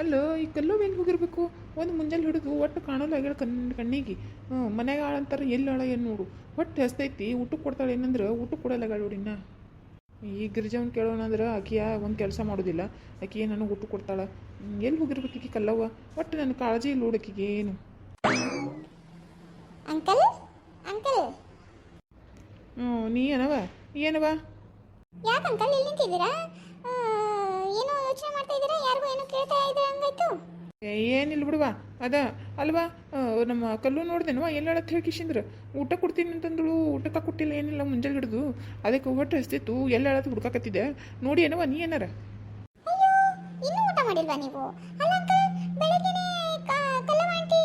ಅಲ್ಲ ಈ ಕಲ್ಲು ಎಲ್ಲಿ ಹೋಗಿರ್ಬೇಕು? ಒಂದು ಮುಂಜಾನೆ ಹಿಡಿದು ಒಟ್ಟು ಕಾಣಲ್ಲ ಆಗ್ಯಾಳ ಕಣ್ ಕಣ್ಣಿಗೆ. ಹ್ಞೂ ಮನ್ಯಾಗ ಆಳಂತಾರೆ ಎಲ್ಲಿ ಆಳ ಏನು ನೋಡು. ಒಟ್ಟು ಹೆಸ್ತೈತಿ ಊಟಕ್ಕೆ ಕೊಡ್ತಾಳೆ ಏನಂದ್ರೆ ಊಟಕ್ಕೆ ಕೊಡಲ್ಲ ನೋಡಿನ ಈ ಗಿರಿಜವನ್ ಕೇಳೋಣಂದ್ರೆ ಆಕಿಯ ಒಂದು ಕೆಲಸ ಮಾಡೋದಿಲ್ಲ. ಆಕಿ ನನಗೆ ಊಟಕ್ಕೆ ಕೊಡ್ತಾಳೆ? ಎಲ್ಲಿ ಹೋಗಿರ್ಬೇಕು ಈಕಿ ಕಲ್ಲವ್ವ? ಒಟ್ಟು ನನ್ನ ಕಾಳಜಿ ಇಲ್ಲ ನೋಡಕ್ಕಿಗೆ ಏನು. ಅಂಕಲ್ ಅಂಕಲ್ ಹ್ಞೂ ನೀ ಏನವ? ಏನವ? ಯಾಕೆ ಅಂಕಲ್ ಇಲ್ಲಿ ನಿಂತಿದ್ದೀರಾ? ಏನೋ ಮಾಡ್ತಾ ಇದ್ದೀರಾ? ಯಾರಿಗೂ ಏನೋ ಕೇಳ್ತಾ ಇದ್ದೀರಾ ಹಂಗಾಯ್ತು? ಏನಿಲ್ಲ ಬಿಡುವ. ಅದ ಅಲ್ವಾ? ನಮ್ಮ ಕಲ್ಲು ನೋಡ್ದೇನವ ಎಲ್ಲಾಡತ್ ಹೇಳಿ ಕಿಶಿಂದ್ರ. ಊಟ ಕೊಡ್ತೀನಿ ಅಂತಂದಳು. ಊಟಕ್ಕೆ ಕೊಟ್ಟಿಲ್ಲ ಏನಿಲ್ಲ ಮುಂಜಾನೆ ಹಿಡಿದು. ಅದಕ್ಕೆ ಹೊಟ್ಟೆ ಹಸ್ತಿತ್ತು. ಎಲ್ಲಾಡತ್ ಹುಡ್ಕಾಕತ್ತಿದ್ದೆ? ನೋಡಿ ಏನವ ನೀ ಏನಾರ? ಇನ್ನೂ ಊಟ ಮಾಡಿಲ್ವಾ ನೀವು? ಅಲ್ಲ ಅಂಕಲ್ ಬೆಳಗ್ಗೆನೆ ಕಲ್ಲವ ಆಂಟಿ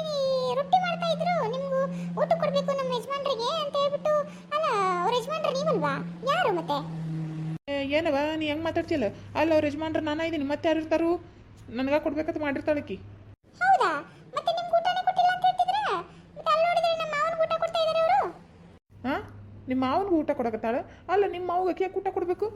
ರೊಟ್ಟಿ ಮಾಡ್ತಾ ಇದ್ರು. ನಿಮ್ಗೂ ಊಟ ಕೊಡ್ಬೇಕು ನಮ್ಮ ಯಜಮಾನ್ರಿಗೆ ಅಂತ ಹೇಳ್ಬಿಟ್ಟು. ಅಲ್ಲ ಅವ್ರ ಯಜಮಾನ್ರು ನೀವಲ್ವಾ? ಯಾರು ಮತ್ತೆ? ಏನವ ನೀ ಹೆಂಗೆ ಮಾತಾಡ್ತಿಲ್ಲ ಅಲ್ಲ ಅವ್ರ ಯಜಮಾನ್ರ ನಾನು ಇದ್ದೀನಿ ಮತ್ತೆ ಯಾರು ಇರ್ತಾರು? ನನಗ ಕೊಡ್ಬೇಕಂತ ಮಾಡಿರ್ತಾಳಕಿ ಹೌದಾ? ಮತ್ತೆ ನಿಮ್ಗೆ ಊಟನೇ ಕೊಟ್ಟಿಲ್ಲ ಅಂತ ಹೇಳ್ತಿದ್ರ? ಮತ್ತೆ ಅಲ್ಲಿ ನೋಡಿದ್ರೆ ನಮ್ಮ ಮಾವನಿಗೆ ಊಟ ಕೊಡ್ತಾ ಇದ್ದಾರೆ ಅವರು ಹಾಂ? ನಿಮ್ಮ ಮಾವನ್ಗೆ ಊಟ ಕೊಡಕತ್ತಾಳ? ಅಲ್ಲ ನಿಮ್ಮ ಮಾವಗೆ ಅಕ್ಕಿ ಊಟ ಕೊಡಬೇಕು?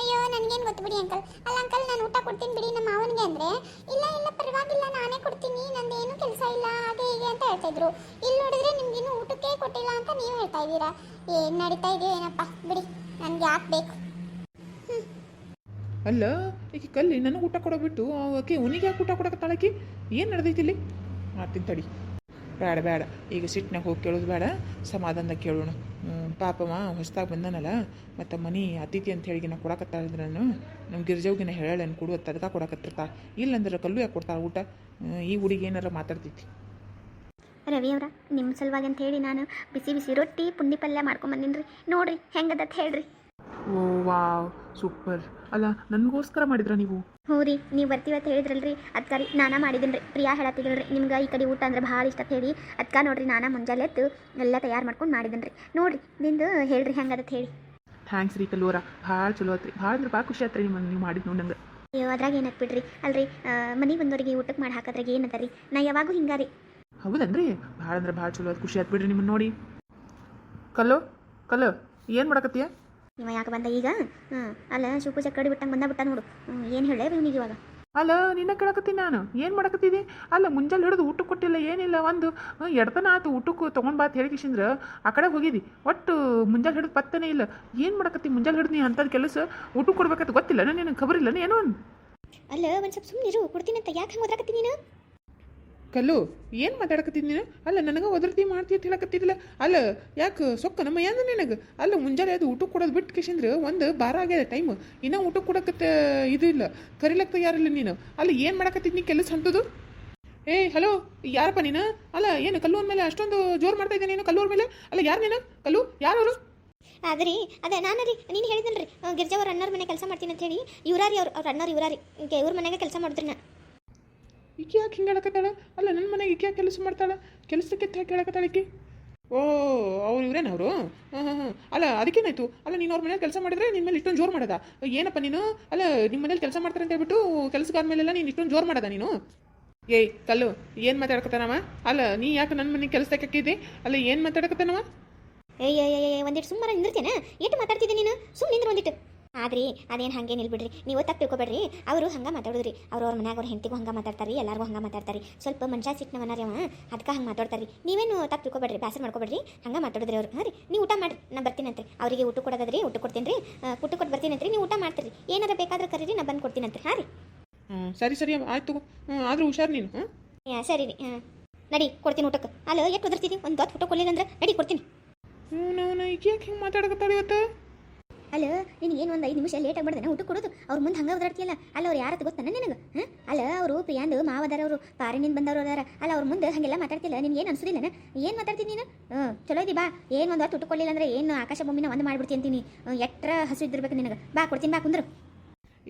ಅಯ್ಯೋ ನನಗೇನು ಗೊತ್ತು ಬಿಡಿ ಅಂಕಲ್. ಅಲ್ಲ ಅಂಕಲ್ ನಾನು ಊಟ ಕೊಡ್ತೀನಿ ಬಿಡಿ ನಮ್ಮ ಮಾವನಿಗೆ ಅಂದ್ರೆ. ಇಲ್ಲ ಇಲ್ಲ ಪರವಾಗಿಲ್ಲ ನಾನೇ ಕೊಡ್ತೀನಿ. ನಂದು ಏನು ಕೆಲಸ ಇಲ್ಲ ಹಾಗೆ ಹೀಗೆ ಅಂತ ಹೇಳ್ತಿದ್ರು ಇಲ್ಲಿ ನೋಡಿದ್ರೆ ನಿಮ್ಗಿನ್ನೂ ಊಟಕ್ಕೆ ಕೊಟ್ಟಿಲ್ಲ ಅಂತ ನೀವು ಹೇಳ್ತಾ ಇದ್ದೀರಾ? ಏನು ನಡೀತಾ ಇದೆಯೋ ಏನಪ್ಪ ಬಿಡಿ. ನನಗೆ ಯಾಕೆ ಬೇಕು? ಅಲ್ಲ ಈಕೆ ಕಲ್ಲಿ ನನಗೆ ಊಟ ಕೊಡೋಬಿಟ್ಟು ಆಕೆ ಉನಿಗೆ ಯಾಕೆ ಊಟ ಕೊಡಕತ್ತಾಳಕಿ ಏನು ನಡೆದೈತಿ ಇಲ್ಲಿ? ಮಾಡ್ತೀನಿ ತಡಿ. ಬೇಡ ಬೇಡ. ಈಗ ಸಿಟ್ಟಿನಾಗ ಹೋಗಿ ಕೇಳೋದು ಬೇಡ. ಸಮಾಧಾನದಾಗ ಕೇಳೋಣ. ಪಾಪಮ್ಮ ಪಾಪವ ಹೊಸ್ದಾಗಿ ಬಂದನಲ್ಲ ಮತ್ತು ಮನಿ ಅತಿಥಿ ಅಂತ ಹೇಳಿ ನಾ ಕೊಡಕತ್ತಾಳಿದ್ರೆ ನಾನು. ನಮ್ಮ ಗಿರ್ಜವ್ಗಿನ ಹೇಳೇನು ಕೊಡು ತದಕ ಅದಕ್ಕೆ ಕೊಡಕತ್ತಿರ್ತಾ ಇಲ್ಲಂದ್ರೆ ಕಲ್ಲು ಯಾಕೆ ಕೊಡ್ತಾಳೆ ಊಟ? ಈ ಹುಡುಗಿ ಏನಾರ ಮಾತಾಡ್ತೈತಿ. ರವಿ ಅವರ ನಿಮ್ಮ ಸಲುವಾಗಿ ಅಂತ ಹೇಳಿ ನಾನು ಬಿಸಿ ಬಿಸಿ ರೊಟ್ಟಿ ಪುಂಡಿ ಪಲ್ಯ ಮಾಡ್ಕೊಂಬಂದಿನಿ ನೋಡ್ರಿ ಹೆಂಗದತ್ ಹೇಳ್ರಿ. Oh wow. ಸೂಪರ್. ಅಲ್ಲ ನನಗೋಸ್ಕರ ಮಾಡಿದ್ರ ನೀವು? ಹ್ಞೂ ರೀ ನೀವು ಅಂತ ಹೇಳಿದ್ರಲ್ರಿ. ಅದ್ಕಾರಿ ರೀ ನಾನಾ ಮಾಡಿದ್ದೀನಿ ರೀ ಪ್ರಿಯಾ ಹೇಳತ್ತಿದ್ರಿ ನಿಮ್ಗೆ ಈ ಕಡೆ ಊಟ ಅಂದ್ರೆ ಭಾಳ ಇಷ್ಟ ಅಂತ ಹೇಳಿ. ಅದ್ಕ ನೋಡ್ರಿ ನಾನಾ ಮುಂಜಾನೆ ಎದ್ದು ಎಲ್ಲ ತಯಾರು ಮಾಡ್ಕೊಂಡು ಮಾಡಿದ್ದೀನಿ ರೀ ನೋಡ್ರಿ ನಿಂದು ಹೇಳ್ರಿ ಹೆಂಗದತ್ ಹೇಳಿ. ಥ್ಯಾಂಕ್ಸ್ ರೀ ಕಲ್ಲೂರ ಭಾಳ ಚಲೋ ಆತ್ರಿ. ಭಾಳ ಅಂದ್ರೆ ಭಾಳ ಖುಷಿ ಆತ್ರಿ ನಿಮ್ಮ ನೀವು ಮಾಡಿದ್ದು ನಂಗೆ ಅಯ್ಯೋ ಅದ್ರಾಗ ಏನತ್ ಬಿಡ್ರಿ ಅಲ್ರಿ ಮನೆ ಬಂದವರಿಗೆ ಊಟಕ್ಕೆ ಮಾಡಿ ಹಾಕೋದ್ರಾಗ ಏನದ ರೀ? ನಾ ಯಾವಾಗೂ ಹಿಂಗಾರಿ ಹೌದನ್ರಿ? ಭಾಳ ಅಂದ್ರೆ ಭಾಳ ಚಲೋ ಆಯ್ತು ಖುಷಿ ಆತ್ ಬಿಡ್ರಿ ನಿಮ್ಮನ್ನ ನೋಡಿ. ಕಲ್ಲು ಕಲ್ಲು ಏನು ಮಾಡಕತ್ತೀಯ? ಇವ ಯಾಕೆ ಬಂದ ಈಗ? ಹ್ಞೂ ಅಲ್ಲ ಶಿವಪೂಜೆ ಕಡಿ ಬಿಟ್ಟಂಗೆ ಬಂದ ಬಿಟ್ಟ ನೋಡು. ಏನು ಹೇಳೇ ಇವನಿಗೆ ಇವಾಗ? ಅಲ್ಲ ನಿನ್ನ ಕೇಳಕತ್ತೀನಿ ನಾನು. ಏನು ಮಾಡಕತ್ತಿದ್ದಿ ಅಲ್ಲ ಮುಂಜಾನೆ ಹಿಡಿದು ಊಟಕ್ಕೆ ಕೊಟ್ಟಿಲ್ಲ ಏನಿಲ್ಲ ಒಂದು ಎರಡು ಎಡ್ತನ ಆತು ಊಟಕ್ಕೆ ತೊಗೊಂಡು ಬಾ ಹೇಳಿಕಿಸಿಂದ್ರ ಆ ಕಡೆ ಹೋಗಿದ್ದಿ ಒಟ್ಟು ಮುಂಜಾನೆ ಹಿಡಿದು ಪತ್ತನೇ ಇಲ್ಲ. ಏನು ಮಾಡಕತ್ತಿ ಮುಂಜಾನೆ ಹಿಡಿದು ನೀ ಅಂಥದ್ದು ಕೆಲಸ? ಊಟಕ್ಕೆ ಕೊಡ್ಬೇಕಂತ ಗೊತ್ತಿಲ್ಲ ನಿನಗೆ? ಖಬರಿಲ್ಲ ಏನೋ ಅಲ್ಲ ಒಂದು ಸ್ವಲ್ಪ ಸುಮ್ಮನಿರು ಕೊಡ್ತೀನಿ ಅಂತ ಯಾಕೆ ಹಂಗೆ ಓದಾಕತ್ತೀನಿ ನೀನು? ಕಲ್ಲು, ಏನು ಮಾತಾಡಕತ್ತಿದ್ ನೀನು? ಅಲ್ಲ, ನನಗೆ ಒದರ್ತಿ ಮಾಡ್ತಿ ಅಂತ ಹೇಳಕತ್ತಿದ್ದಿಲ್ಲ. ಅಲ್ಲ, ಯಾಕೆ ಸೊಕ್ಕ ನಮ್ಮ ಏನು ನಿನಗೆ? ಅಲ್ಲ, ಮುಂಜಾನೆ ಅದು ಊಟಕ್ಕೆ ಕೊಡೋದು ಬಿಟ್ಟು ಕಿಶಂದ್ರೆ, ಒಂದು ಬಾರ ಆಗ್ಯದ ಟೈಮ್ ಇನ್ನೂ ಊಟಕ್ಕೆ ಕೊಡಕತ್ತ ಇದು ಇಲ್ಲ. ಕರಿಲಕ್ಕ ಯಾರಿಲ್ಲ ನೀನು. ಅಲ್ಲ, ಏನು ಮಾಡಕತ್ತಿದ್ ನೀ ಕೆಲಸ ಅಂತದು ಏಯ್ ಹಲೋ, ಯಾರಪ್ಪ ನೀನು? ಅಲ್ಲ, ಏನು ಕಲ್ಲೂರ್ ಮೇಲೆ ಅಷ್ಟೊಂದು ಜೋರು ಮಾಡ್ತಾ ಇದ್ದೀನಿ ನೀನು ಕಲ್ಲೂರ್ ಮೇಲೆ? ಅಲ್ಲ, ಯಾರು ನೀನು? ಕಲ್ಲು, ಯಾರು ಅದ್ರಿ ಅದೇ ನಾನು ರೀ ನೀನು ಹೇಳಿದ್ನಲ್ರಿ ಗಿರ್ಜಾ ಅವ್ರ ಅಣ್ಣರ ಮನೆ ಕೆಲಸ ಮಾಡ್ತೀನಿ ಅಂತ ಹೇಳಿ. ಇವ್ರಾರಿ ಅವ್ರ ಅವ್ರ ಅಣ್ಣವ್ರು ಇವ್ರಾರಿ ಇವ್ರ ಮನೆಗೆ ಕೆಲಸ ಮಾಡಿದ್ರಿ ನಾ ಈಕೆ ಯಾಕೆ ಹಿಂಗೆ ಹೇಳಕತ್ತಾಳ? ಅಲ್ಲ ನನ್ನ ಮನೆಗೆ ಈಕೆ ಯಾಕೆ ಕೆಲಸ ಮಾಡ್ತಾಳ? ಕೆಲಸಕ್ಕೆ ಯಾಕೆ ಹೇಳಕತ್ತಾಳ ಈಕೆ? ಓ ಅವ್ರು ಇವ್ರೇನ ಅವರು? ಹಾಂ ಹಾಂ ಹಾಂ. ಅಲ್ಲ ಅದಕ್ಕೇನಾಯ್ತು? ಅಲ್ಲ ನೀನು ಅವ್ರ ಮನೇಲಿ ಕೆಲಸ ಮಾಡಿದ್ರೆ ನಿನ್ನ ಮೇಲೆ ಇಷ್ಟೊಂದು ಜೋರು ಮಾಡದ. ಏನಪ್ಪ ನೀನು? ಅಲ್ಲ ನಿಮ್ಮ ಮನೇಲಿ ಕೆಲಸ ಮಾಡ್ತಾರೆ ಅಂತ ಹೇಳ್ಬಿಟ್ಟು ಕೆಲಸಗಾರ ಮೇಲೆಲ್ಲ ನೀನು ಇಷ್ಟೊಂದು ಜೋರು ಮಾಡದ ನೀನು? ಏಯ್ ಕಲ್ಲು ಏನು ಮಾತಾಡಕತ್ತಾನವ? ಅಲ್ಲ ನೀ ಯಾಕೆ ನನ್ನ ಮನೆಗೆ ಕೆಲಸಕ್ಕೆ ಹಾಕಿದ್ದಿ ಅಲ್ಲ ಏನು ಮಾತಾಡಕತ್ತಾನವ? ಏಯ್ ಏಯ್, ಒಂದಿಟ್ಟು ಸುಮ್ಮನೆ ನಿಂದಿರ್ತೇನೆ ಎಷ್ಟು ಮಾತಾಡ್ತಿದ್ದೆ ನೀನು? ಸುಮ್ಮನೆ ನಿಂದ್ರೆ ಒಂದಿಟ್ಟು ಆದ್ರಿ ಅದೇನು ಹಂಗೆ ನಿಲ್ಬಿಡ್ರಿ ನೀವು ತಪ್ಪು ತಿಳ್ಕೊಬೇಡ್ರಿ. ಅವರು ಹಂಗೆ ಮಾತಾಡೋದ್ರಿ. ಅವ್ರ ಅವ್ರ ಮನ್ಯಾಗ ಅವ್ರ ಹೆಂಡತಿಗೂ ಹಂಗೆ ಮಾತಾಡ್ತಾರೆ ಎಲ್ಲರಿಗೂ ಹಂಗೆ ಮಾತಾಡ್ತಾರೆ ಸ್ವಲ್ಪ ಮನುಷ್ಯ ಸಿಟ್ನವನಾರಿ ಅವ ಅದಕ್ಕೆ ಹಂಗೆ ಮಾತಾಡ್ತಾರೆ ನೀವೇನು ತಪ್ಪು ತಿಳ್ಕೊಬೇಡ್ರಿ ಬೇಸರ ಮಾಡ್ಕೊಬೇಡ್ರಿ. ಹಂಗೆ ಮಾತಾಡಿದ್ರಿ ಅವ್ರು. ಹಾಂ ರೀ ನೀವು ಊಟ ಮಾಡಿ ನಾ ಬರ್ತೀನಂತ್ರಿ ಅವರಿಗೆ ಊಟ ಕೊಡೋದ್ರಿ ಊಟ ಕೊಡ್ತೀನಿ ರೀ ಊಟ ಕೊಟ್ಟು ಬರ್ತೀನಂತ್ರಿ ನೀವು ಊಟ ಮಾಡ್ತೀರಿ. ಏನಾರ ಬೇಕಾದ್ರೆ ಕರೀರಿ ನಾ ಬಂದು ಕೊಡ್ತೀನಂತ್ರಿ ಹಾಂ ರೀ. ಹ್ಞೂ ಸರಿ ಸರಿ ಆಯ್ತು ಹ್ಞೂ ಆದರೂ ಹುಷಾರು ನೀನು ಹಾಂ? ಸರಿ ರೀ ಹಾಂ. ನಡಿ ಕೊಡ್ತೀನಿ ಊಟಕ್ಕೆ ಅಲ್ಲ ಎಷ್ಟು ಒದರ್ತೀನಿ ಒಂದು ದೊಡ್ಡ ಊಟ ಕೊಡಲಿಲ್ಲ ಅಂದ್ರೆ ನಡಿ ಕೊಡ್ತೀನಿ. ಹ್ಞೂ ನಾವು ಯಾಕೆ ಹಿಂಗೆ ಮಾತಾಡಕತ್ತಾಳೆ ಇವತ್ತು? ಅಲ್ಲ ಏನು ಒಂದು ಐದು ನಿಮಿಷ ಲೇಟ್ ಆಗ್ಬಿಡ್ದೆ ಊಟ ಕೊಡೋದು? ಅವ್ರ ಮುಂದೆ ಹಂಗೆ ಓದಾಡ್ತಿಯಲ್ಲ ಅಲ್ಲ ಅವ್ರು ಯಾರು ಗೊತ್ತಾನ ನಿನಗೆ? ಹಾಂ? ಅಲ್ಲ ಅವರು ಪ್ರಿಯಾಂದು ಮಾವದಾರ ಅವರು ಪಾರಿನಿಂದ ಬಂದವರು ಅದಾರ. ಅಲ್ಲ ಅವ್ರ ಮುಂದೆ ಹಾಗೆಲ್ಲ ಮಾತಾಡ್ತಿಲ್ಲ? ನಿನ್ಗೆ ಏನು ಅನ್ಸುದಿಲ್ಲ ಏನು ಮಾತಾಡ್ತೀನಿ ನೀನು? ಚಲೋ ಇದೀ ಬಾ. ಏನು ಒಂದು ಹೊತ್ತು ಊಟ ಅಂದರೆ ಏನು ಆಕಾಶ ಭೂಮಿನ ಒಂದು ಮಾಡ್ಬಿಡ್ತೀನಿ ಅಂತೀನಿ. ಎಟ್ರ ಹಸು ಇದ್ದಿರ್ಬೇಕು ನಿನಗೆ? ಬಾ ಕೊಡ್ತೀನಿ ಬಾ ಕುಂದ್ರು.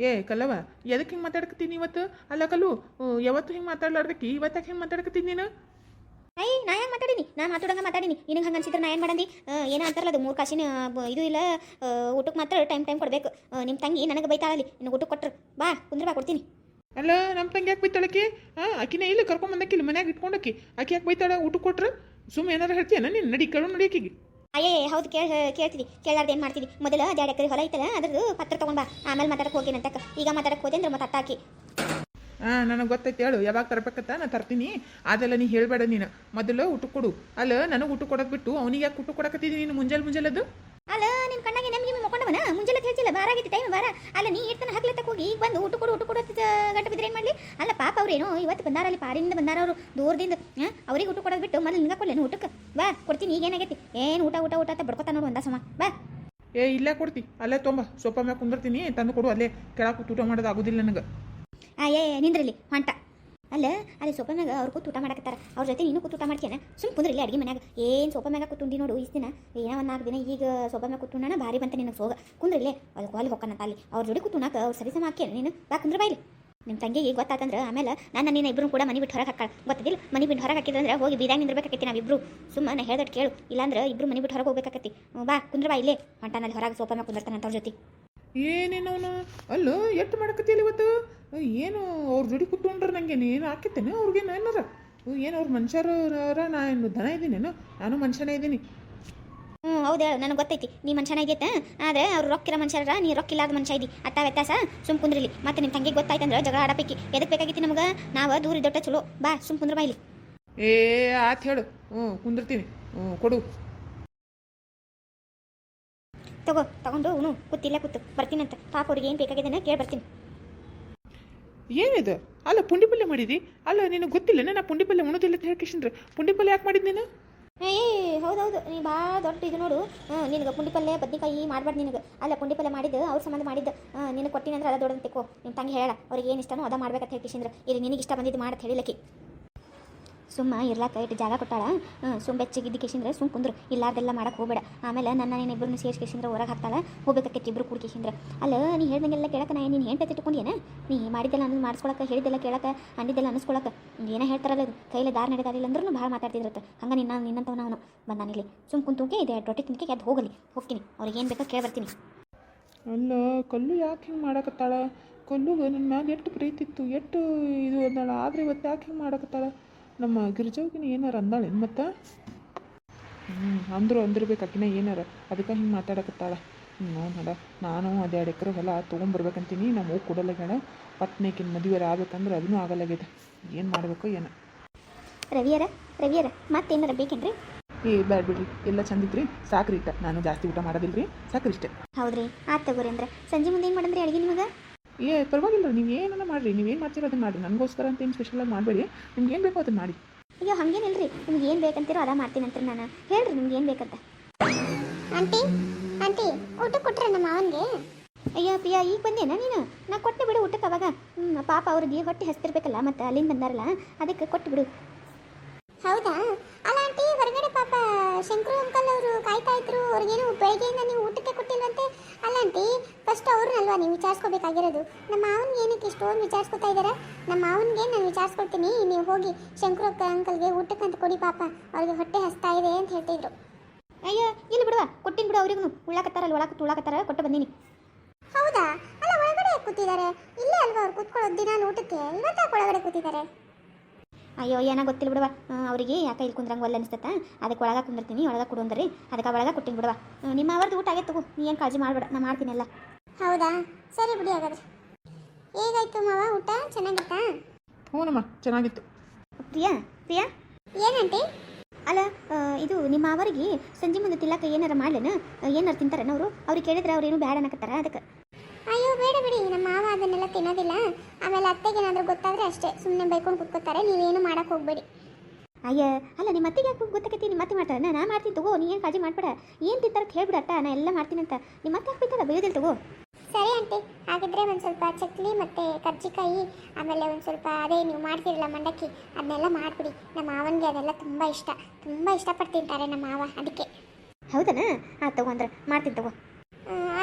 ಏ ಕಲ್ಲವ ಎದಕ್ಕೆ ಹಿಂಗೆ ಮಾತಾಡ್ಕತೀನಿ ಇವತ್ತು? ಅಲ್ಲ ಕಲ್ಲು ಯಾವತ್ತು ಹಿಂಗೆ ಮಾತಾಡ್ಲಾರ್ದಕ್ಕೆ ಇವತ್ತು ಹಿಂಗೆ ಮಾತಾಡ್ಕತ್ತೀನಿ ನೀನು? ಐ ನಾ ಹೆಂಗೆ ಮಾತಾಡಂಗ ನಾ ಮಾತಾಡಂಗೆ ಮಾತಾಡೀನಿ. ನಿನಗೆ ಹಂಗೆ ಅನ್ಸಿದ್ರೆ ನಾ ಏನು ಮಾಡಂದಿ? ಏನೋ ಅಂತಾರಲ್ಲ ಅದು ಮೂರು ಕಾಸಿನ ಇದು ಇಲ್ಲ ಊಟಕ್ಕೆ ಮಾತ್ರ ಟೈಮ್ ಟೈಮ್ ಕೊಡಬೇಕು. ನಿಮ್ಮ ತಂಗಿ ನನಗೆ ಬೈತಾಳಲ್ಲಿ ನಿನಗೆ ಊಟಕ್ಕೆ ಕೊಟ್ರು. ಬಾ ಕುಂದ್ರ ಬಾ ಕೊಡ್ತೀನಿ. ಅಲ್ಲ ನಮ್ಮ ತಂಗಿ ಯಾಕೆ ಬೈತಾಳಕಿ? ಹಾಂ ಆಕಿನ ಇಲ್ಲ ಕರ್ಕೊಂಬಂದಕ್ಕೆ ಇಲ್ಲಿ ಮನ್ಯಾಗ ಇಟ್ಕೊಂಡಕ್ಕಿ ಆಕಿ ಯಾಕೆ ಬೈತಾಳ ಊಟ ಕೊಟ್ರೆ? ಸುಮ್ಮನೆ ಏನಾರು ಹೇಳ್ತೀಯನ ನೀನು? ನಡಿ ಕೇಳು ನಡಿ ಆಕಿಗೆ. ಅಯ್ಯೇ ಹೌದು ಕೇಳ ಕೇಳ್ತೀವಿ ಕೇಳಾರ್ದು ಏನು ಮಾಡ್ತೀವಿ ಮೊದಲು ಎರಡು ಎಕರೆ ಹೊಲ ಐತಲ್ಲ ಅದ್ರದ್ದು ಪತ್ರ ತೊಗೊಂಡ್ಬಾ ಆಮೇಲೆ ಮಾತಾಡಕ್ಕೆ ಹೋಗಿ ನಂತಕ್ಕ ಈಗ ಮಾತಾಡಕ್ಕೆ ಹೋದೆ ಅಂದ್ರೆ ಮತ್ತೆ ಅತ್ತಾಕಿ. ಹಾಂ ನನಗೆ ಗೊತ್ತೈತೆ ಹೇಳು ಯಾವಾಗ ತರಬೇಕತ್ತ ನಾನು ತರ್ತೀನಿ. ಅದೆಲ್ಲ ನೀ ಹೇಳಬೇಡ ನೀನು. ಮೊದಲು ಊಟ ಕೊಡು. ಅಲ್ಲ ನನಗೆ ಊಟ ಕೊಡೋದು ಬಿಟ್ಟು ಅವನಿಗೆ ಯಾಕೆ ಊಟ ಕೊಡಕತ್ತಿದ್ದೀನಿ ನೀನು ಮುಂಜಾನೆ ಮುಂಜಾಲದು ಅಲ್ಲ ನಿನ್ನ ಕಣ್ಣಾಗೆ ನಮಗೆ ಮಕ್ಕೊಂಡವನ? ಮುಂಜಾನೆ ಹೇಳ್ತಿಲ್ಲ ಬಾರ ಆಗಿತ್ತು ಟೈಮ್ ಬಾರ ಅಲ್ಲ ನೀ ಇರ್ತನ ಹಗ್ಲತ್ತಕ್ಕೆ ಹೋಗಿ ಈಗ ಬಂದು ಊಟ ಕೊಡು ಊಟ ಕೊಡು ಗಂಟ ಬಿದ್ರೆ ಏನು ಮಾಡಲಿ? ಅಲ್ಲ ಪಾಪ ಅವ್ರೇನು ಇವತ್ತು ಬಂದಾರ ಅಲ್ಲಿ ಪಾರಿಂದ ಬಂದಾರ ಅವರು ದೂರದಿಂದ ಅವ್ರಿಗೆ ಊಟ ಕೊಡೋದು ಬಿಟ್ಟು ಮೊದಲು ನಿಂಗೆ ಕೊಡ್ಲೇನು ಊಟಕ್ಕೆ? ಬಾ ಕೊಡ್ತೀನಿ ಈಗ ಏನಾಗೈತಿ ಏನು ಊಟ ಊಟ ಊಟ ಅಂತ ಬಡ್ಕೊತಾ ನೋಡು ಒಂದ ಸಮ. ಬಾ. ಏ ಇಲ್ಲ ಕೊಡ್ತಿ. ಅಲ್ಲೇ ತೊಂಬ ಸೊಪ್ಪ ಮ್ಯಾಗ ಕುಂದಿರ್ತೀನಿ ತಂದು ಕೊಡು ಅಲ್ಲೇ. ಕೆಳಗೆ ಕೂತು ಊಟ ಮಾಡೋದು ಆಗೋದಿಲ್ಲ ನನಗೆ. ಆ ಏ ನಿಂದ್ರಲ್ಲಿ ಹೊಂಟ ಅಲ್ಲ ಅಲ್ಲಿ ಸೋಫಾ ಮ್ಯಾಗ ಅವ್ರು ಕೂತು ಊಟ ಮಾಡಕತ್ತಾರ. ಅವ್ರ ಜೊತೆ ನೀನು ಕೂತು ಊಟ ಮಾಡ್ತೀಯನ? ಸುಮ್ ಕುಂದ್ರಿ ಇಲ್ಲಿ ಅಡಿಗೆ ಮನ್ಯಾಗ. ಏನು ಸೋಫಾ ಮ್ಯಾಗ ಕೂತುಂಡಿ ನೋಡು ಇಷ್ಟು ದಿನ. ಏನೋ ಒಂದು ನಾಲ್ಕು ದಿನ ಈಗ ಸೋಫಾ ಮ್ಯಾಗ ಕೂತು ಭಾರಿ ಬಂತ ನಿನಗೆ ಸೋಗ. ಕುಂದ್ರಿಲ್ಲೇ ಅಲ್ಲಿ ಅಲ್ಲಿ ಹೋಗ್ಕನಂತ ಅಲ್ಲಿ. ಅವ್ರ ಜೋಡಿ ಕೂತು ನಾಕ ಅವ್ರು ಸರಿ ಸಮ ನೀನು? ಬಾ ಕುಂದ್ರ ಬಾಯಿಲಿ. ನಿಮ್ಮ ತಂಗಿಗೆ ಗೊತ್ತಾತಂದ್ರೆ ಆಮೇಲೆ ನಾನು ನಿನ್ನ ಇಬ್ಬರು ಕೂಡ ಮನೆ ಬಿಟ್ಟು ಹೊರಗೆ ಹಾಕ ಗೊತ್ತಿಲ್ಲ ಮನೆ ಬಿಟ್ಟು ಹೊರಗೆ ಹಾಕಿದ್ರೆ ಹೋಗಿ ಬೀದಾಗ ನಿಂದಿರ್ಬೇಕಾಕೈತಿ ನಾವಿಬ್ರು ಸುಮ್ಮನೆ ಹೇಳ್ದಟ್ಟು ಕೇಳು. ಇಲ್ಲಾಂದ್ರೆ ಇಬ್ರು ಮನೆ ಬಿಟ್ಟು ಹೊರಗೆ ಹೋಗ್ಬೇಕಾಕತಿ. ಹ್ಮ್, ಬಾ ಕುಂದ್ರ ಬಾ ಇಲ್ಲೇ. ಹೊಂಟಾನಲ್ಲಿ ಹೊರಗೆ ಸೋಫಾ ಮ್ಯಾಗ ಕುಂದಿರ್ತಾನಂತ ಅವ್ರ ಜೊತೆ. ಏನೇನವನು? ಅಲ್ಲೋ ಎಷ್ಟು ಮಾಡಕತ್ತಿಲ್ಲ ಇವತ್ತು? ಏನು ಅವ್ರ ಜೋಡಿ ಕೂತ್ಕೊಂಡ್ರೆ ನನಗೆ ಏನು ಹಾಕಿತ್ತೇನೆ ನಾನು ಏನಾರ ಏನು ಅವ್ರ ಮನುಷ್ಯರು ನಾ ಏನು ದನ ಇದ್ದೀನೇನು ನಾನು ಮನುಷ್ಯನೇ ಇದ್ದೀನಿ ಹ್ಞೂ ಹೌದು ನನಗೆ ಗೊತ್ತೈತಿ. ನೀ ಮನುಷ್ಯನ ಇದೈತೆ ಆದರೆ ಅವ್ರು ರೊಕ್ಕಿರೋ ಮನುಷ್ಯರ ನೀ ರೊಕ್ಕಿಲ್ಲದ ಮನುಷ್ಯ ಇದ್ದಿ ಅತ್ತ ವ್ಯತ್ಯಾಸ? ಸುಮ್ ಕುಂದ್ರಿಲಿ. ಮತ್ತೆ ನಿಮ್ಮ ತಂಗಿಗೆ ಗೊತ್ತಾಯ್ತಂದ್ರೆ ಜಗಳ ಆಡಬೇಕಿ. ಎದಕ್ಕೆ ಬೇಕಾಗಿತ್ತು ನಮಗೆ? ನಾವು ದೂರ ಇದ್ದೊಟ್ಟ ಚಲೋ. ಬಾ ಸುಮ್ ಕುಂದ್ರ ಬಾಯಿಲಿ ಏ ಆತ್ ಹೇಳು. ಹ್ಞೂ ಕುಂದಿರ್ತೀನಿ. ಹ್ಞೂ ಕೊಡು. ತಗೋ ತಗೊಂಡು ಹ್ಞೂ ಕೂತಿಲ್ಲ ಕೂತು. ಬರ್ತೀನಂತ. ಪಾಪ ಅವ್ರಿಗೆ ಏನು ಬೇಕಾಗಿದ್ದಾನೆ ಕೇಳಿ ಬರ್ತೀನಿ. ಏನಿದು? ಅಲ್ಲ ಪುಂಡಿ ಪಲ್ಯ ಮಾಡಿದಿ? ಅಲ್ಲ ನಿನಗೆ ಗೊತ್ತಿಲ್ಲ ನಾ ಪುಂಡಿ ಪಲ್ಯ ಉಣೋದಿಲ್ಲ ಅಂತ ಹೇಳ್ಕೇಶಂದ್ರೆ ಪುಂಡಿ ಪಲ್ಯ ಯಾಕೆ ಮಾಡಿದ್ ನೀನು? ಏ ಹೌದೌದು, ನೀ ಭಾಳ ದೊಡ್ಡ ಇದು ನೋಡು. ಹ್ಞೂ ನಿನಗೆ ಪುಂಡಿ ಪಲ್ಯ ಬದ್ನಿಕಾಯಿ ಮಾಡ್ಬಾರ್ದು ನಿನಗೆ. ಅಲ್ಲ ಪುಂಡಿ ಪಲ್ಯ ಮಾಡಿದ್ದು, ಅವ್ರ ಸಂಬಂಧ ಮಾಡಿದ್ದು. ನಿನಗೆ ಕೊಟ್ಟಿನಂದ್ರೆ ಅದ ದೊಡ್ಡದು ತೆಕೋ ನಿಮ್ಮ ತಂಗಿ ಹೇಳ, ಅವ್ರಿಗೆ ಏನು ಇಷ್ಟನೋ ಅದ ಮಾಡ್ಬೇಕಂತ ಹೇಳ್ಕಿಸಿಂದ್ರೆ ಇಲ್ಲಿ ನಿನಗೆ ಇಷ್ಟ ಬಂದಿದ್ದು ಮಾಡತ್ ಹೇಳಿಲ್ಲಕಿ ಸುಮ್ಮ ಇರ್ಲಾಕ ಇಟ್ಟು ಜಾಗ ಕೊಟ್ಟಾಳ? ಸುಮ್ಮ ಬೆಚ್ಚಗಿದ್ದ ಕೇಶಿಂದ್ರೆ ಕೇಸಿಂದ್ರೆ ಸುಮ್ ಕುಂದ್ರು. ಇಲ್ಲಾರ್ದೆಲ್ಲ ಮಾಡಕ್ಕೆ ಹೋಗ್ಬೇಡ. ಆಮೇಲೆ ನನ್ನ ನೀನು ಇಬ್ಬರನ್ನು ಸೇರಿಸಿ ಕೇಶಿಂದ್ರೆ ಹೊರಗೆ ಹಾಕ್ತಾಳ. ಹೋಗ್ಬೇಕಾಕೈತಿ ಇಬ್ಬರು ಕೂಡ ಅಲ್ಲ, ನೀ ಹೇಳ್ದಂಗೆಲ್ಲ ಕೇಳಕ್ಕೆ ನಾ ನೀನು ಹೆಂಡತಿ ತಿಟ್ಕೊಂಡೇನ ನೀ ಮಾಡಿದ್ದೆಲ್ಲ ಅನ್ನೋದು ಮಾಡಿಸ್ಕೊಳಕ್ಕೆ ಹೇಳಿದ್ದೆಲ್ಲ ಕೇಳಕ್ಕೆ ಅಂದಿದ್ದೆಲ್ಲ ಅನ್ನಿಸ್ಕೊಳಕ್ಕೆ ಏನೇ ಹೇಳ್ತಾರಲ್ಲ ಕೈಲಿ ದಾರಿ ನಡೆದಾರಿಲ್ಲ ಅಂದ್ರೂ ಭಾಳ ಮಾತಾಡ್ತಿದ್ರತ್ತ ಹಂಗೆ ನಿನ್ನ ನಿನ್ನಂತವ ನಾವು ಬಂದಾನಿಲ್ಲಿ ಸುಮ್ ಕುಂತುಕೆ ಇದೆ ರೊಟ್ಟಿ ತಿನ್ಕೆ ಅದು ಹೋಗಲಿ. ಹೋಗ್ತೀನಿ. ಅವ್ರಿಗೆ ಏನು ಬೇಕೋ ಕೇಳಿ ಬರ್ತೀನಿ. ಅಲ್ಲ, ಕಲ್ಲು ಯಾಕೆ ಹಿಂಗೆ ಮಾಡಕತ್ತಾಳ? ಕಲ್ಲುಗೆ ನನ್ನ ಮ್ಯಾಗ ಎಷ್ಟು ಪ್ರೀತಿ ಇತ್ತು, ಎಷ್ಟು ಇದು ಅಂದಾಳ? ಆದರೆ ಇವತ್ತು ಯಾಕೆ ಹಿಂಗೆ ಮಾಡಕತ್ತಾಳ? ನಮ್ಮ ಗಿರಿಜಾವ್ಗಿನ ಏನಾರ ಅಂದಾಳೇನು ಮತ್ತೆ? ಹ್ಞೂ ಅಂದ್ರು ಅಂದಿರ್ಬೇಕು ಆಕಿನ ಏನಾರ. ಅದಕ್ಕೆ ಹಿಂಗೆ ಮಾತಾಡಕತ್ತಾಳ. ಹ್ಞೂ ನೋಡ ನಾನು ಅದು ಎರಡು ಎಕರೆ ಹೊಲ ತೊಗೊಂಬರ್ಬೇಕಂತೀನಿ ನಮ್ಮ ಕೊಡಲ್ಲ ಗಣ ಪತ್ನಿಕಿನ ಮದುವೆ ಆಗ್ಬೇಕಂದ್ರೆ ಅದನ್ನೂ ಆಗಲ್ಲಾಗಿದೆ ಏನು ಮಾಡಬೇಕು ಏನ? ರವಿಯರ? ರವಿಯರ ಮತ್ತೇನಾರ ಬೇಕೇನ್ರಿ? ಏ ಬ್ಯಾಡ್ ಬಿಡ್ರಿ. ಎಲ್ಲ ಚಂದಿತ್ರಿ ಸಾಕ್ರಿ ಇಟ್ಟ ನಾನು ಜಾಸ್ತಿ ಊಟ ಮಾಡೋದಿಲ್ರಿ. ಸಾಕ್ರಿ ಇಷ್ಟೇ. ಹೌದ್ರಿ. ಆತ್ ತಗೋರಿ ಅಂದ್ರೆ. ಸಂಜೆ ಮುಂದೆ ಏನು ಮಾಡಂದ್ರಿ ಅಡುಗೆ ನಿಮಗೆ? ಏ ಪರವಾಗಿಲ್ಲ ನೀವು ಏನನ್ನ ಮಾಡಿರಿ ನೀವು ಏನು ಮಾಡ್ತೀರೋ ಅದನ್ನ ಮಾಡಿ ನನಗೋಸ್ಕರ ಅಂತ ಏನು ಸ್ಪೆಷಲಾಗಿ ಮಾಡಬೇಡಿ. ನಿಮ್ಗೆ ಏನು ಬೇಕೋ ಅದನ್ನ ಮಾಡಿ. ಅಯ್ಯೋ ಹಂಗೇನಿಲ್ರಿ. ನಿಮ್ಗೆ ಏನು ಬೇಕಂತೀರೋ ಅದ ಮಾಡ್ತೀನಿ ಅಂತ ನಾನು. ಹೇಳ್ರಿ ನಿಮ್ಗೆ ಏನು ಬೇಕಂತ. ಆಂಟಿ ಆಂಟಿ ಊಟ ಕೊಟ್ರೆ ನಮ್ಮ ಅವನಿಗೆ ಅಯ್ಯೋ ಪ್ರಿಯಾ ಈಗ ಬಂದೇನಾ ನೀನು? ನಾ ಕೊಟ್ಟೆ ಬಿಡು ಊಟಕ್ಕೆ ಅವಾಗ. ಹ್ಞೂ ಪಾಪ ಅವ್ರಿಗೆ ಹೊಟ್ಟೆ ಹಸ್ತಿರ್ಬೇಕಲ್ಲ ಮತ್ತೆ ಅಲ್ಲಿಂದ ಬಂದಾರಲ್ಲ ಅದಕ್ಕೆ ಕೊಟ್ಟು ಬಿಡು. ಹೌದಾ? ಅಲ್ಲ ಆಂಟಿ ಹೊರಗಡೆ ಪಾಪ ಶಂಕರು ಅಂಕಲ್ ಅವರು ಕಾಯ್ತಾ ಇದ್ರು. ಅವ್ರಿಗೇನು ಬೆಳಗ್ಗೆಯಿಂದ ನೀವು ಊಟಕ್ಕೆ ಕೊಟ್ಟಿಲ್ವಂತೆ? ಅಲ್ಲ ಆಂಟಿ ಫಸ್ಟ್ ಅವ್ರನ್ನಲ್ವಾ ನೀವು ವಿಚಾರಿಸ್ಕೋಬೇಕಾಗಿರೋದು? ನಮ್ಮ ಮಾವನ್ಗೆ ಏನಕ್ಕೆ ಇಷ್ಟೊಂದು ವಿಚಾರಿಸ್ಕೊತಾ ಇದ್ದಾರೆ? ನಮ್ಮ ಮಾವನಿಗೆ ನಾನು ವಿಚಾರಿಸ್ಕೊಡ್ತೀನಿ. ನೀವು ಹೋಗಿ ಶಂಕ್ರಕ್ಕ ಅಂಕಲ್ಗೆ ಊಟಕ್ಕೆ ಅಂತ ಕೊಡಿ ಪಾಪ. ಅವ್ರಿಗೆ ಹೊಟ್ಟೆ ಹಸ್ತಾ ಇದೆ ಅಂತ ಹೇಳ್ತಿದ್ರು ಅಯ್ಯೋ ಇಲ್ಲಿ ಬಿಡುವ. ಕೊಟ್ಟಿನ ಬಿಡು ಅವ್ರಿಗೂ ಉಳ್ಳಾಕತ್ತಾರಲ್ಲ ಒಳಗೆ ತುಳಾಕತ್ತಾರ ಕೊಟ್ಟು ಬಂದೀನಿ. ಹೌದಾ? ಅಲ್ಲ ಒಳಗಡೆ ಕೂತಿದ್ದಾರೆ. ಇಲ್ಲೇ ಅಲ್ವಾ ಅವ್ರು ಕೂತ್ಕೊಳ್ಳೋದು ದಿನ ಊಟಕ್ಕೆ? ಇವತ್ತಾ ಒಳಗಡೆ ಕೂತಿದ್ದಾರೆ. ಅಯ್ಯೋ ಏನೋ ಗೊತ್ತಿಲ್ಲ ಬಿಡುವ. ಅವರಿಗೆ ಯಾಕೆ ಇಲ್ಲಿ ಕುಂದ್ರಂಗೆ ಒಲ್ಲ ಅನಿಸ್ತತ್ತ ಅದಕ್ಕೆ ಒಳಗೆ ಕುಂದಿರ್ತೀನಿ ಒಳಗೆ ಕೊಡು ಅಂದ್ರಿ. ಅದಕ್ಕೆ ಒಳಗೆ ಕೊಟ್ಟಿನಿ ಬಿಡುವ. ನಿಮ್ಮ ಅವ್ರದ್ದು ಊಟ ಆಗೈತೆ ತಗೋ. ನೀ ಏನು ಕಾಳಜಿ ಮಾಡಬೇಡ. ನಾ ಮಾಡ್ತೀನಿ ಎಲ್ಲ. ಹೌದಾ? ಸರಿ ಬಿಡಿ ಹಾಗಾದ್ರೆ. ಹೇಗಾಯ್ತು ಮಾವ ಊಟ? ಚೆನ್ನಾಗಿತ್ತಾ? ಹ್ಞೂನಮ್ಮ ಚೆನ್ನಾಗಿತ್ತು. ಪ್ರಿಯಾ ಪ್ರಿಯಾ? ಏನಂತೆ ಅಲ್ಲ ಆ, ಇದು ನಿಮ್ಮ ಅವರಿಗೆ ಸಂಜೆ ಮುಂದೆ ತಿಲ್ಲಕ ಏನಾರ ಮಾಡ್ಲೇನ? ಏನಾರು ತಿಂತಾರೇನ ಅವರು? ಅವ್ರಿಗೆ ಕೇಳಿದ್ರೆ ಅವ್ರು ಏನು ಬೇಡ ಅನ್ನಕತ್ತಾರ ಅದಕ್ಕೆ. ಅಯ್ಯೋ ಬೇಡ ಬಿಡಿ. ನಮ್ಮ ಮಾವ ಅದನ್ನೆಲ್ಲ ತಿನ್ನೋದಿಲ್ಲ. ಆಮೇಲೆ ಅತ್ತೆಗೇನಾದ್ರೂ ಗೊತ್ತಾದ್ರೆ ಅಷ್ಟೇ. ಸುಮ್ಮನೆ ಬೈಕೊಂಡು ಕುತ್ಕೋತಾರೆ. ನೀವೇನು ಮಾಡಕ್ಕೆ ಹೋಗ್ಬೇಡಿ. ಅಯ್ಯ ಅಲ್ಲ ನಿಮ್ಮ ಅತ್ತಿಗೆ ಯಾಕೆ ಗೊತ್ತಾಕೈತಿ? ನಿಮ್ಮ ಅತ್ತೆ ಮಾಡ್ತಾರೆ ನಾ ಮಾಡ್ತೀನಿ ತಗೋ. ನೀ ಏನು ಕಾಜಿ ಮಾಡ್ಬೇಡ. ಏನು ತಿಂತಾರ ಹೇಳ್ಬಿಡ ಅಟ್ಟ ನಾ ಎಲ್ಲ ಮಾಡ್ತೀನಿ ಅಂತ ನಿಮ್ಮ ಅತ್ತೆ ಹಾಕ್ಬಿಟ್ಟಾರ ಬೈಯೋದಿಲ್ಲ ತಗೋ. ಆಂಟಿ ಹಾಗಿದ್ರೆ ಒಂದು ಸ್ವಲ್ಪ ಚಕ್ಲಿ ಮತ್ತು ಕರ್ಜಿಕಾಯಿ ಆಮೇಲೆ ಒಂದು ಸ್ವಲ್ಪ ಅದೇ ನೀವು ಮಾಡ್ತಿರಲ್ಲ ಮಂಡಕ್ಕಿ ಅದನ್ನೆಲ್ಲ ಮಾಡಿಬಿಡಿ. ನಮ್ಮ ಮಾವನಿಗೆ ಅದೆಲ್ಲ ತುಂಬ ಇಷ್ಟ. ತುಂಬ ಇಷ್ಟಪಟ್ಟು ತಿಂತಾರೆ ನಮ್ಮ ಮಾವ ಅದಕ್ಕೆ. ಹೌದನಾ? ಆ ತಗೊಂಡ್ರೆ ಮಾಡ್ತೀನಿ ತಗೋ.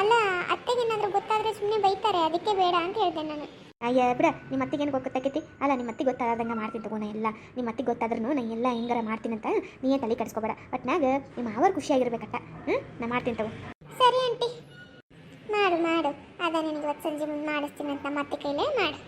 ಅಲ್ಲ ಅಲ್ಲ ಏನಾದರೂ ಗೊತ್ತಾದರೆ ಸುಮ್ಮನೆ ಬೈತಾರೆ. ಅದಕ್ಕೆ ಬೇಡ ಅಂತ ಹೇಳಿದೆ ನಾನು. ಅಯ್ಯ ಬಿಡ. ನಿಮ್ಮ ಅತ್ತಿಗೆ ಏನು ಗೊತ್ತಾಕೈತಿ? ಅಲ್ಲ ನಿಮ್ಮ ಅತ್ತಿಗೆ ಗೊತ್ತಾದಂಗೆ ಮಾಡ್ತೀನಿ ತಗೋ ನಾ ಎಲ್ಲ. ನಿಮ್ಮ ಅತ್ತಿಗೆ ಗೊತ್ತಾದ್ರೂ ನಾನು ಎಲ್ಲ ಹೆಂಗಾರ ಮಾಡ್ತೀನಿ ಅಂತ ನೀ ತಲೆ ಕೆಡಿಸ್ಕೋಬೇಡ. ಒಟ್ನಾಗ ನಿಮ್ಮ ಮಾವರು ಖುಷಿಯಾಗಿರ್ಬೇಕಟ್ಟ ಹ್ಞೂ ನಾ ಮಾಡ್ತೀನಿ ತಗೋ. ಸರಿ ಆಂಟಿ. ಮಾಡು ಮಾಡು. ಅದ ನಿನಗೆ ಇವತ್ತು ಸಂಜೆ ಮುಂದೆ ಮಾಡಿಸ್ತೀನಿ ಅಂತ ಮತ್ತೆ ಕೈಲೇ ಮಾಡು.